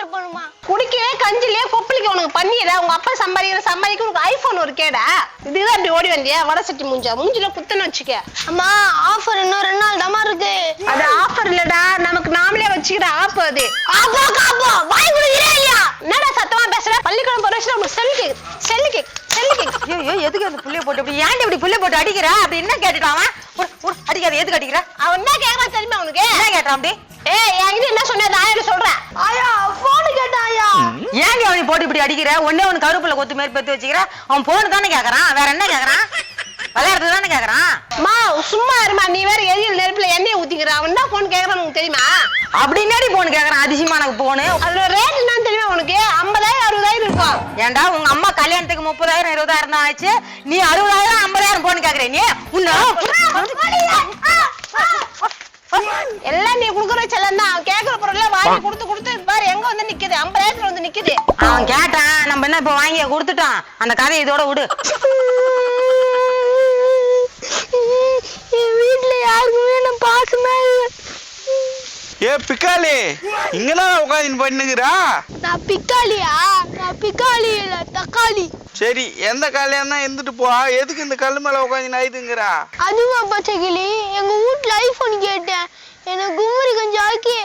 போட்டு போகணுமா குடிக்கவே கஞ்சிலே கொப்பளிக்க உனக்கு பண்ணிடுற உங்க அப்பா சம்பாதிக்கிற சம்பாதிக்க உனக்கு ஐபோன் ஒரு கேடா. இதுதான் அப்படி ஓடி வந்தியா? வடை சட்டி மூஞ்சா? மூஞ்சில குத்தன்னு வச்சுக்க. அம்மா ஆஃபர் இன்னும் ரெண்டு நாள் தாம்மா இருக்கு. அது ஆஃபர் இல்லடா. நமக்கு நாமளே வச்சுக்கிற ஆப் அது. ஆப்பா காப்பா வாய் குடுக்கிறே இல்லையா என்னடா சத்தமா பேசுற? பள்ளிக்கூடம் போற விஷயம் உனக்கு செல்லு கேக்கு செல்லு கேக்கு செல்லு கேக்கு ஐயோ எதுக்கு அந்த புள்ளைய போட்டு இப்படி ஏன்டி இப்படி புள்ளைய போட்டு அடிக்கிற? அப்படி என்ன கேட்டுட்டான் அவன்? அடிக்காத எதுக்கு அடிக்கிற? அவன் என்ன கேட்கறான் தெரியுமா உனக்கு? என்ன கேட்டான் அப்படி? ஏய் என்கிட்ட என்ன சொன்னது ஆயிரம் சொல்றேன் ஆயா போன் கேட்டா ஆயா ஏன்டி அவனை போட்டு இப்படி அடிக்கிற? ஒண்ணே ஒண்ணு கருப்புல கொத்து மாதிரி பத்தி வச்சுக்கிற? அவன் போன் தானே கேக்குறான். வேற என்ன கேக்குறான்? விளையாடுறது தானே கேக்குறான்? மா சும்மா இருமா. நீ வேற எரியில் நெருப்புல எண்ணெய் ஊத்திக்கிற. அவன் தான் போன் கேக்குறான் உனக்கு தெரியுமா? அப்படி என்னடி போன் கேக்குறான்? அதிசயமா எனக்கு போனு அதோட ரேட் என்னன்னு தெரியுமா உனக்கு? ஐம்பதாயிரம் அறுபதாயிரம் இருக்கும் ஏன்டா உங்க அம்மா கல்யாணத்துக்கு முப்பதாயிரம் இருபதாயிரம் தான் ஆச்சு. நீ அறுபதாயிரம் ஐம்பதாயிரம் போன் கேக்குற நீ? உன்ன எல்லாம் நீ குடுக்குற செல்லம் தான். கேக்குற பொருள் வாங்கி கொடுத்து கொடுத்து பாரு எங்க வந்து நிக்குது? ஐம்பதாயிரத்துல வந்து நிக்குது. அவன் கேட்டான் நம்ம என்ன இப்ப வாங்கி கொடுத்துட்டோம். அந்த கதையை இதோட விடு. என் வீட்டுல யாருக்குமே நான் பாசமே இல்லை. ஏ பிக்காலி இங்கதான் உட்காந்து பண்ணுகிறா நான் பிக்காளியா? நான் பிக்காளி இல்ல தக்காளி. சரி எந்த காலையா இருந்துட்டு போ. எதுக்கு இந்த கல்லு மேல உட்காந்து நாயுதுங்கிறா அதுவா பச்சைக்கிளி? எங்க வீட்ல ஐபோன் கேட்டேன். எனக்கு கும்மரி கொஞ்சம் ஆக்கி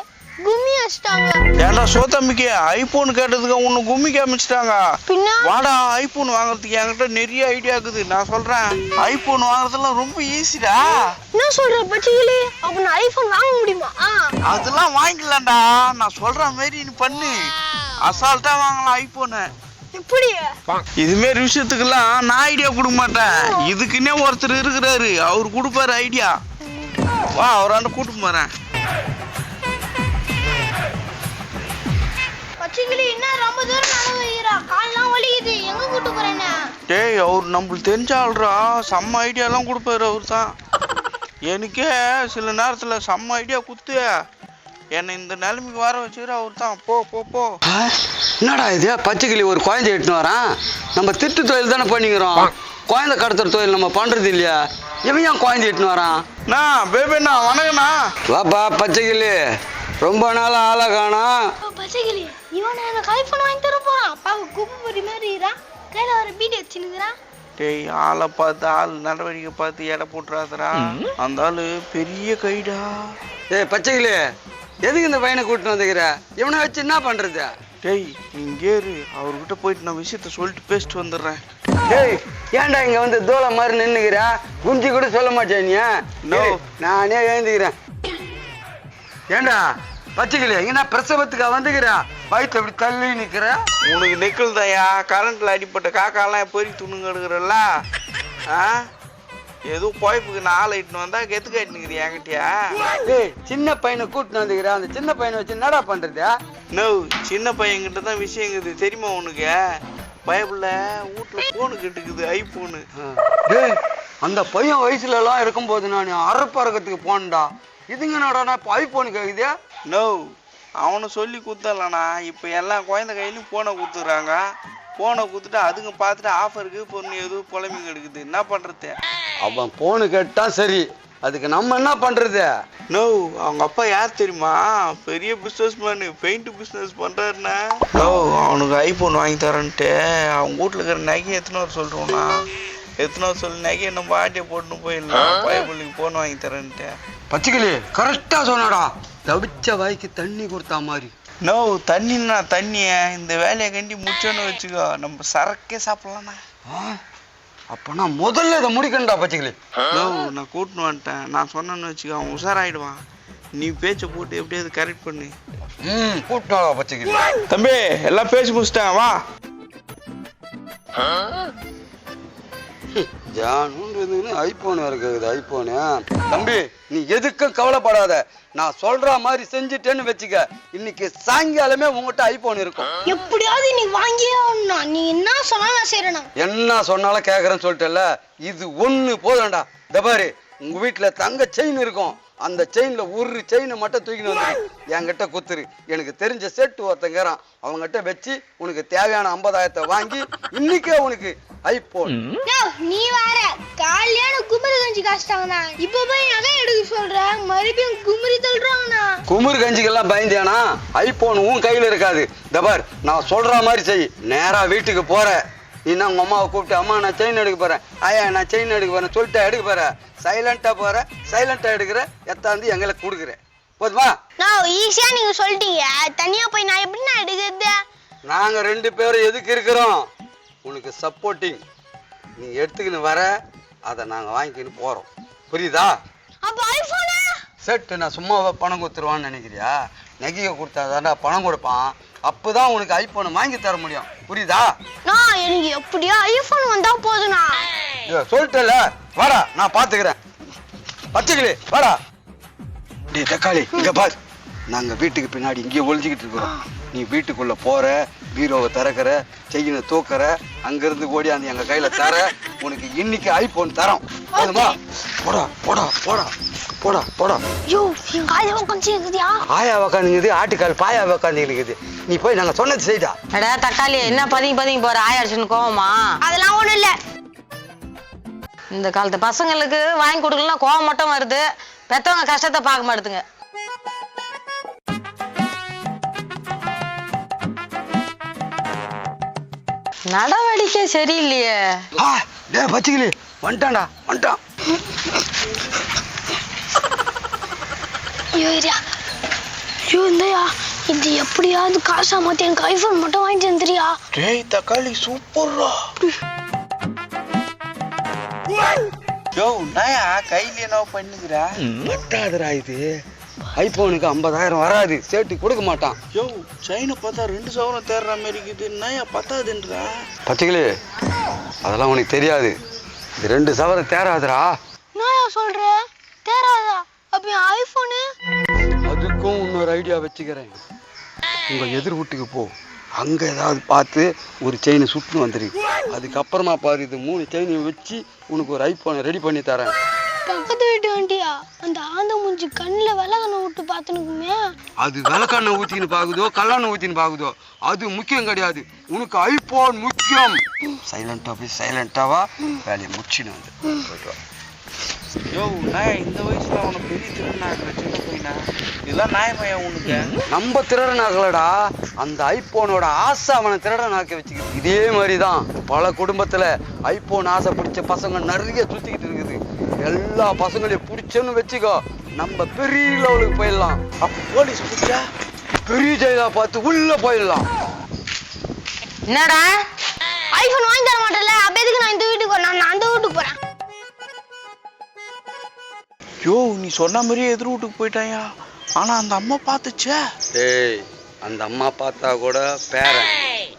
கும்மி வச்சிட்டாங்க ஏன்டா சோத்தம்பிக்கு ஐபோன் கேட்டதுக்கு உன்னை கும்மி காமிச்சிட்டாங்க. வாடா ஐபோன் வாங்குறதுக்கு என்கிட்ட நிறைய ஐடியா இருக்குது. நான் சொல்றேன். ஐபோன் வாங்குறதெல்லாம் ரொம்ப ஈஸிடா என்ன சொல்ற பச்சைக்கிளி? அப்ப நான் ஐபோன் வாங்க முடியுமா? அதெல்லாம் வாங்கிக்கலாம்டா. நான் சொல்ற மாதிரி நீ பண்ணு. அசால்ட்டா வாங்கலாம் ஐபோனை. இதுமாரி விஷயத்துக்கெல்லாம் நான் ஐடியா கொடுக்க மாட்டேன். இதுக்குன்னே ஒருத்தர் இருக்கிறாரு. அவர் கொடுப்பாரு ஐடியா வா அவராண்ட கூட்டு போறேன். டேய் அவர் நம்மளுக்கு தெரிஞ்ச ஆள்றா செம்ம ஐடியாலாம் கொடுப்பாரு அவர் தான் எனக்கே சில நேரத்தில் செம்ம ஐடியா குத்து என்னை இந்த நிலைமைக்கு வர வச்சுக்கிற அவர் தான் போ போ. போ என்னடா இது? பச்சைக்கிளி ஒரு குழந்தை எட்டுன்னு வரான்? நம்ம திட்டு தொழில் தானே பண்ணிக்கிறோம்? குழந்தை கடத்துற தொழில் நம்ம பண்றது இல்லையா? இவன் ஏன் குழந்தை எட்டுன்னு வரான்? அண்ணா பேபேண்ணா வணக்கண்ணா வாப்பா பச்சைக்கிளி ரொம்ப நாள் ஆளை காணோம். பச்சைக்கிளி இவன் எனக்கு ஐபோன் வாங்கி தர போறான் அப்பாவுக்கு குப்பு மாதிரி கையில வர பீடி வச்சுனுக்குறான் டேய் ஆளை பார்த்து ஆள் நடவடிக்கை பார்த்து எடை போட்டுறாதடா. அந்த ஆளு பெரிய கைடா. ஏய் பச்சைக்கிளி எதுக்கு இந்த பையனை கூட்டின்னு வந்துக்கிற? இவனை வச்சு என்ன பண்றது? டேய் இங்கே இரு. அவர்கிட்ட போயிட்டு நான் விஷயத்த சொல்லிட்டு பேசிட்டு வந்துடுறேன். டேய் ஏன்டா இங்க வந்து தூளை மாதிரி நின்னுக்கிற? குஞ்சு கூட சொல்ல மாட்டேன் நீ நானே எழுந்துக்கிறேன். ஏன்டா பச்சைக்கிளி எங்கன்னா பிரசவத்துக்கா வந்துக்கிற? வயிற்று அப்படி தள்ளி நிக்கிற? உனக்கு நெக்கல் தாயா கரண்ட்ல அடிப்பட்ட காக்காலாம் பொறி துணுங்க எடுக்கிறல்ல. ஆ? ஏதோ போய்ப்புக்கு நான் ஆளை இட்டுன்னு வந்தா கெத்து காட்டினுக்கிறியா என்கிட்டயா? டேய் சின்ன பையனை கூட்டின்னு வந்துக்கிற. அந்த சின்ன பையனை வச்சு என்னடா பண்றது? நோ சின்ன பையன்கிட்ட தான் விஷயம் இருக்குது. தெரியுமா உனக்கு? பயப்புல வீட்டுல போனு கெட்டுக்குது ஐபோனு டேய் அந்த பையன் வயசுல எல்லாம் இருக்கும்போது நான் அறப்பறக்கத்துக்கு போனேன்டா. இதுங்க என்னடா இப்போ ஐபோன் கேக்குதே நோ அவனை சொல்லி குத்தலண்ணா. இப்போ எல்லா குழந்தை கையிலும் போனை குத்துறாங்க. போனை குத்துட்டு அதுங்க பார்த்துட்டு ஆஃபருக்கு பொண்ணு எதுவும் புலம்பிங்க எடுக்குது என்ன பண்றது? அவன் போனு கேட்டான் சரி. அதுக்கு நம்ம என்ன பண்றது? நோ அவங்க அப்பா யார் தெரியுமா? பெரிய பிஸ்னஸ் மேனு பெயிண்ட் பிஸ்னஸ் பண்றாருண்ணா நோ அவனுக்கு ஐபோன் வாங்கி தரேன்ட்டு. அவங்க வீட்ல இருக்கிற நகை எத்தனை வர சொல்றோம்னா எத்தனை சொல்லி நகையை நம்ம ஆட்டியை போட்டுன்னு போயிடலாம். பயப்புள்ளிக்கு போன் வாங்கி தரேன்ட்டு. பச்சைக்கிளி கரெக்டா சொன்னடா. தவிச்ச வாய்க்கு தண்ணி கொடுத்தா மாதிரி. நோ தண்ணின்னா தண்ணிய. இந்த வேலையை கண்டி முடிச்சோன்னு வச்சுக்கோ. நம்ம சரக்கே சாப்பிடலாம்ண்ணா ஆ, அப்ப நான் முதல்ல இதை முடிக்கணும்டா பச்சைக்கிளி நோ நான் கூட்டின்னு வந்துட்டேன். நான் சொன்னேன்னு வச்சுக்கோ அவன் உஷாராயிடுவான். நீ பேச்சை போட்டு எப்படியாவது கரெக்ட் பண்ணு. ம் கூட்டினாடா பச்சைக்கிளி தம்பி எல்லாம் பேசி முடிச்சிட்டேன் வா. ஜானுன்னு ஐபோன் வேற கேக்குது ஐபோனு. தம்பி நீ எதுக்கும் கவலைப்படாத. நான் சொல்ற மாதிரி செஞ்சுட்டேன்னு வச்சுக்க. இன்னைக்கு சாயங்காலமே உங்ககிட்ட ஐபோன் இருக்கும். எப்படியாவது நீ வாங்கியே ஆகணும் நீ என்ன சொன்னாலும் நான் செய்யறேன் என்ன சொன்னாலும் கேக்குறேன்னு சொல்லிட்டல இது ஒண்ணு போதும்டா. இந்த பாரு உங்க வீட்டுல தங்க செயின் இருக்கும். அந்த செயின்ல ஒரு செயினை மட்டும் தூக்கின்னு வந்து என்கிட்ட குத்துரு. எனக்கு தெரிஞ்ச செட் ஒருத்தங்கிறான். அவங்ககிட்ட வச்சு உனக்கு தேவையான ஐம்பதாயிரத்தை வாங்கி இன்னைக்கே உனக்கு ஐபோன். நீ வேற காலையான குமரி கஞ்சி காசுட்டாங்கண்ணா இப்போ போய் நகை எடுக்க சொல்றேன். மறுபடியும் குமரி தள்ளுறாங்கண்ணா. குமுறு கஞ்சிக்கெல்லாம் பயந்தியானா ஐபோன் உன் கையில இருக்காது. இந்த பார் நான் சொல்ற மாதிரி செய். நேரா வீட்டுக்கு போற நீ என்ன உங்க அம்மாவை கூப்பிட்டு அம்மா நான் செயின் எடுக்க போறேன். ஐயா நான் செயின் எடுக்க போறேன். சொல்லிட்டு எடுக்க போற. சைலண்டா போற. சைலண்டா எடுக்கிற. எத்தாந்து எங்களுக்கு கொடுக்குற. போதுமா? நான் ஈஸியா நீங்க சொல்லிட்டீங்க. தனியா போய் நான் எப்படி நான் எடுக்கிறது? நாங்க ரெண்டு பேரும் எதுக்கு இருக்கிறோம்? உனக்கு சப்போர்ட்டிங் நீ எடுத்துக்கின்னு வர அதை நாங்க வாங்கிக்கின்னு போறோம். புரியுதா? அப்ப செட்டு நான் சும்மாவே பணம் கொடுத்துருவான்னு நினைக்கிறியா? நெகிய கொடுத்தாதாண்டா பணம் கொடுப்பான். அப்பதான் உனக்கு ஐபோனை வாங்கி தர முடியும். புரியுதா? நான் எனக்கு எப்படியோ ஐபோன் வந்தா இதோ சொல்லிட்டல வாடா நான் பாத்துக்கிறேன். பச்சைக்கிளி வாடா. டேய் தக்காளி இங்க பார். நாங்க வீட்டுக்கு பின்னாடி இங்கேயே ஒளிஞ்சுக்கிட்டு இருக்கிறோம். நீ வீட்டுக்குள்ள போற பீரோவை திறக்கிற செயினை தூக்குற அங்கிருந்து ஓடியாந்து எங்க கையில தர உனக்கு இன்னைக்கு ஐபோன் தரோம். போதுமா? போடா போடா போடா போடா போடா. ஐயோ ஆயா உட்காந்து இருக்குதியா ஆயா உக்காந்துங்குது ஆட்டுக்கால் பாயா உக்காந்துக்குது நீ போய் நாங்க சொன்னது செய்தா. அடா தக்காளி என்ன பதுங்கி பதுங்கி போற? ஆயாச்சுன்னு கோவமா? அதெல்லாம் ஒண்ணும் இல்ல. இந்த காலத்து பசங்களுக்கு வாங்கி கொடுக்கலாம் கோவம் மட்டும் வருது. பெத்தவங்க கஷ்டத்தை பார்க்க மாட்டுதுங்க. நடவடிக்கை சரியில்லையே. ஆ டேய் பச்சைக்கிளி. வந்துட்டான்டா வந்துட்டான். ஐயோ ஐயோ இந்தயா. இது எப்படியாவது காசா மாத்தி எனக்கு ஐபோன் மட்டும் வாங்கிட்டு வந்துறியா டேய் தக்காளி சூப்பர்ரா யோ நாயா கையில என்ன பண்ணுகிற பட்டாதுடா இது. ஐபோனுக்கு ஐம்பதாயிரம் வராது. சேட்டு கொடுக்க மாட்டான். யோ செயினை பார்த்தா ரெண்டு சவரம் தேடுற மாதிரி இருக்குது. நாயா பத்தாதுன்றா? பச்சைக்கிளி அதெல்லாம் உனக்கு தெரியாது. இது ரெண்டு சவரம் தேராதுடா நான் சொல்றேன் தேராதா அப்ப ஐபோனு அதுக்கும் இன்னொரு ஐடியா வச்சுக்கிறேன். உங்க எதிர் வீட்டுக்கு போ. அங்க ஏதாவது பார்த்து ஒரு செயினை சுட்டு வந்துரு. அதுக்கப்புறமா பாரு இது மூணு செயினையும் வச்சு உனக்கு ஒரு ஐபோனை ரெடி பண்ணி தரேன். பக்கத்து வீட்டு வண்டியா? அந்த ஆந்த மூஞ்சி கண்ணுல விலகன விட்டு பாத்துனுக்குமே. அது விளக்கெண்ணெய் ஊத்தின்னு பாக்குதோ கல்லெண்ணெய் ஊத்தின்னு பாக்குதோ அது முக்கியம் கிடையாது. உனக்கு ஐபோன் முக்கியம். சைலண்டா போய் சைலண்டாவா வேலையை முடிச்சுன்னு வந்து. போயிட்டு வா. யோ நாயா இந்த வயசுல அவனை பெரிய திருநாக்குற சின்ன பையனா? இதெல்லாம் நாயமையா உனக்கு? நம்ம திருடனாக்கலடா அந்த ஐபோனோட ஆசை அவனை திருடனாக்க வச்சுக்கிது. இதே மாதிரி தான் பல குடும்பத்துல ஐபோன் ஆசை பிடிச்ச பசங்க நிறைய சுத்திக்கிட்டு இருக்குது. எல்லா பசங்களையும் பிடிச்சோன்னு வச்சுக்கோ நம்ம பெரிய லெவலுக்கு போயிடலாம். அப்ப போலீஸ் பிடிச்சா பெரிய ஜெயிலா பார்த்து உள்ள போயிடலாம். என்னடா? ஐபோன் வாங்கி தர மாட்டேன்ல? அப்ப எதுக்கு நான் இந்த வீட்டுக்கு நான் அந்த யோ நீ சொன்ன மாதிரியே எதிர் வீட்டுக்கு போயிட்டாயா? ஆனா அந்த அம்மா பார்த்துச்சே. ஏய் அந்த அம்மா பார்த்தா கூட பேரன்.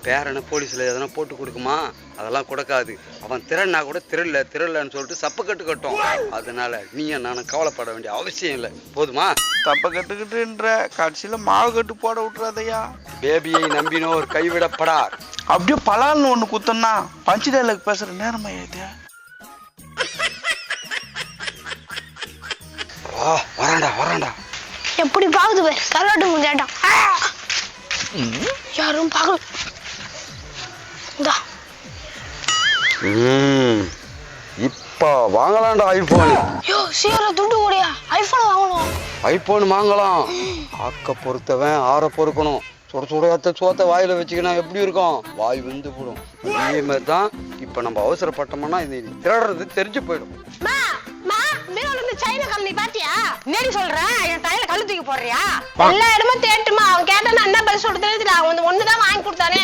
பேரனை போலீஸ்ல எதனா போட்டு கொடுக்குமா? அதெல்லாம் கொடுக்காது. அவன் திறன்னா கூட திரள திரளன்னு சொல்லிட்டு சப்ப கட்டு கட்டும். அதனால நீயும் நானும் கவலைப்பட வேண்டிய அவசியம் இல்லை. போதுமா? தப்ப கட்டுக்கிட்டுன்ற கடைசியில மாவு கட்டு போட விட்டுறாதயா? பேபியை நம்பினோர் கைவிடப்படார். அப்படியே பலால்னு ஒண்ணு குத்தன்னா பஞ்சு டைலாக் பேசுற நேரமா இது. வராண்டா வராண்டா எப்படி பாக்குது பாரு கருவாட்டு முடியாட்டம் யாரும் பார்க்கல இந்தா. இப்போ வாங்கலாம்டா ஐபோன் யோ சீக்கிரம் துட்டு கூடியா? ஐபோன் வாங்கணும். ஐபோன் வாங்கலாம். ஆக்க பொறுத்தவன் ஆற பொறுக்கணும். சுட சுட அத்த சோத்தை வாயில வச்சுக்கினா எப்படி இருக்கும்? வாய் வெந்து போடும். இதே மாதிரி தான் இப்போ நம்ம அவசரப்பட்டோம்னா இது திருடுறது தெரிஞ்சு போயிடும். சைனா பாத்தியா என்னடி சொல்ற? என் தலையில கல்லு தூக்கி போடுறியா? எல்லா இடமும் தேட்டுமா. அவன் கேட்டா நான் என்ன பதில் சொல்றது தெரியல. அவன் வந்து ஒண்ணுதான் வாங்கி கொடுத்தானே.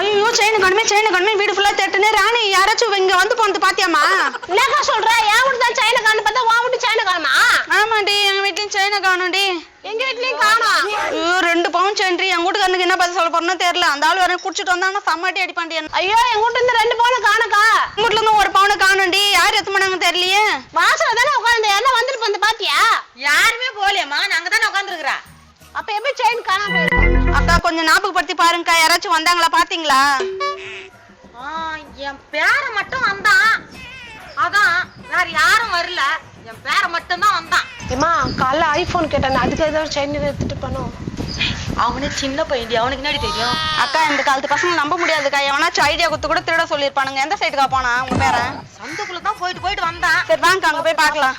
ஐயோ செயின் கணுமே செயின் கணுமே வீடு ஃபுல்லா தேட்டுனே ராணி. யாராச்சும் இங்க வந்து போனது பாத்தியாமா என்னக்கா சொல்ற? என் வீட்டு தான் சைனா கான்னு பார்த்தா உன் வீட்டு சைனா காணுமா ஆமாண்டி எங்க வீட்லயும் செயினை காணும்டி எங்க வீட்லயும் காணோம். ஐயோ ரெண்டு பவுன் செயின்டி எங்க வீட்டுக்காரனுக்கு என்ன பதில் சொல்ல போறோம்னு தெரியல. அந்த ஆள் வேற குடிச்சிட்டு வந்தாங்கன்னா சம்மாட்டி அடிப்பாண்டி என்ன. ஐயோ என் வீட்டு இருந்து ரெண்டு பவுன் காணக்கா உங்க வீட்ல இருந்து ஒரு பவுனு காணும்டி. யார் எத்து பண்ணாங்க தெரியலையே. வாசல தானே உட்காந்து எல்லாம் வந்துட்டு வந்து பாத்தியா? யாருமே போலியம்மா நாங்க தானே உட்காந்துருக்குறா அப்ப எப்படி செயின் காணாம போயிருக்கும் அக்கா கொஞ்சம் ஞாபகப்படுத்தி பாருங்கக்கா. யாராச்சும் வந்தாங்களா பாத்தீங்களா? என் பேர மட்டும் வந்தான். அதான் வேற யாரும் வரல. என் பேர மட்டும் தான் வந்தான். ஏமா காலைல ஐபோன் கேட்டேன் அதுக்கு ஏதாவது செயின் எடுத்துட்டு போனோம் அவனே சின்ன பையன் அவனுக்கு என்னடி தெரியும்? அக்கா இந்த காலத்து பசங்க நம்ப முடியாதுக்கா. எவனாச்சும் ஐடியா கொடுத்து கூட திருட சொல்லியிருப்பானுங்க. எந்த சைடுக்கா போனா உங்க பேரன் சந்துக்குள்ள தான் போயிட்டு போயிட்டு வந்தான். சரி வாங்க அங்க போய் பார்க்கலாம்.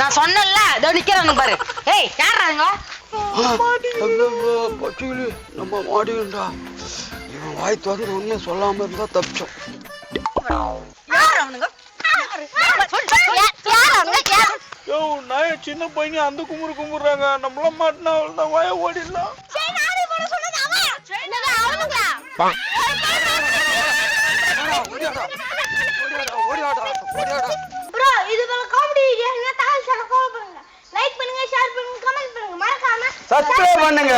நான் சொன்னேன்ல இதோ நிக்கிறானுங்க பாரு. ஏய் யாராங்க நம்ம மாடிண்டா இவன் வாய் திறந்து ஒன்றும் சொல்லாம இருந்தா தப்பிச்சோம். யார் அவனுங்க? யோ நாய சின்ன பையன் அந்த குமுறு குமுறாங்க நம்மளாம் மாட்டினா அவ்வளோதான் வாய ஓடிடலாம். ப்ரோ இது போல காமெடி ஃபாலோ பண்ணுங்க. லைக் பண்ணுங்க ஷேர் பண்ணுங்க கமெண்ட் பண்ணுங்க. மறக்காம சப்ஸ்கிரைப் பண்ணுங்க.